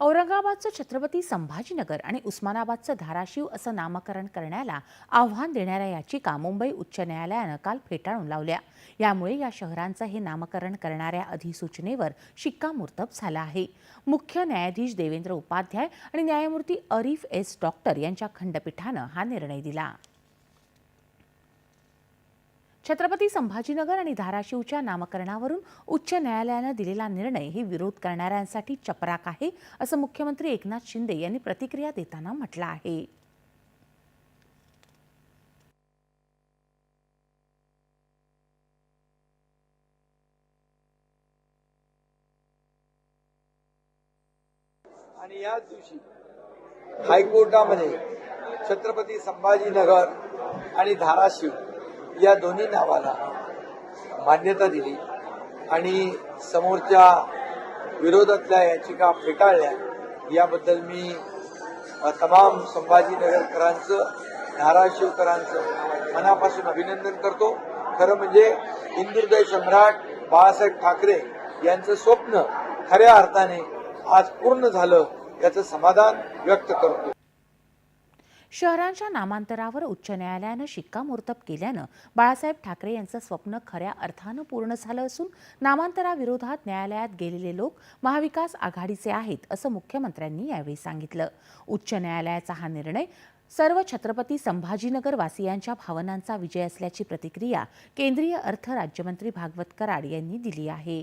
औरंगाबादचं छत्रपती संभाजीनगर आणि उस्मानाबादचं धाराशिव असं नामकरण करण्याला आव्हान देणाऱ्या याचिका मुंबई उच्च न्यायालयानं काल फेटाळून लावल्या. यामुळे या शहरांचं हे नामकरण करणाऱ्या अधिसूचनेवर शिक्कामोर्तब झालं आहे. मुख्य न्यायाधीश देवेंद्र उपाध्याय आणि न्यायमूर्ती अरिफ एस डॉक्टर यांच्या खंडपीठानं हा निर्णय दिला. छत्रपती संभाजीनगर आणि धाराशिवच्या नामकरणावरून उच्च न्यायालयानं दिलेला निर्णय ही विरोध करणाऱ्यांसाठी चपराक आहे असं मुख्यमंत्री एकनाथ शिंदे यांनी प्रतिक्रिया देताना म्हटलं आहे. आणि याच दिवशी हायकोर्टामध्ये छत्रपती संभाजीनगर आणि धाराशिव या दोन्ही नावाला मान्यता दिली आणि समोरच्या विरोधातल्या याचिका फेटाळल्या. याबद्दल मी तमाम संभाजीनगरकरांचं धाराशिवकरांचं मनापासून अभिनंदन करतो. खरं म्हणजे हिंदुहृदय सम्राट बाळासाहेब ठाकरे यांचं स्वप्न खऱ्या अर्थाने आज पूर्ण झालं याचं समाधान व्यक्त करतो. शहरांच्या नामांतरावर उच्च न्यायालयानं शिक्कामोर्तब केल्यानं बाळासाहेब ठाकरे यांचं स्वप्न खऱ्या अर्थानं पूर्ण झालं असून नामांतराविरोधात न्यायालयात गेलेले लोक महाविकास आघाडीचे आहेत असं मुख्यमंत्र्यांनी यावेळी सांगितलं. उच्च न्यायालयाचा हा निर्णय सर्व छत्रपती संभाजीनगर वासियांच्या भावनांचा विजय असल्याची प्रतिक्रिया केंद्रीय अर्थ राज्यमंत्री भागवत कराड यांनी दिली आहे.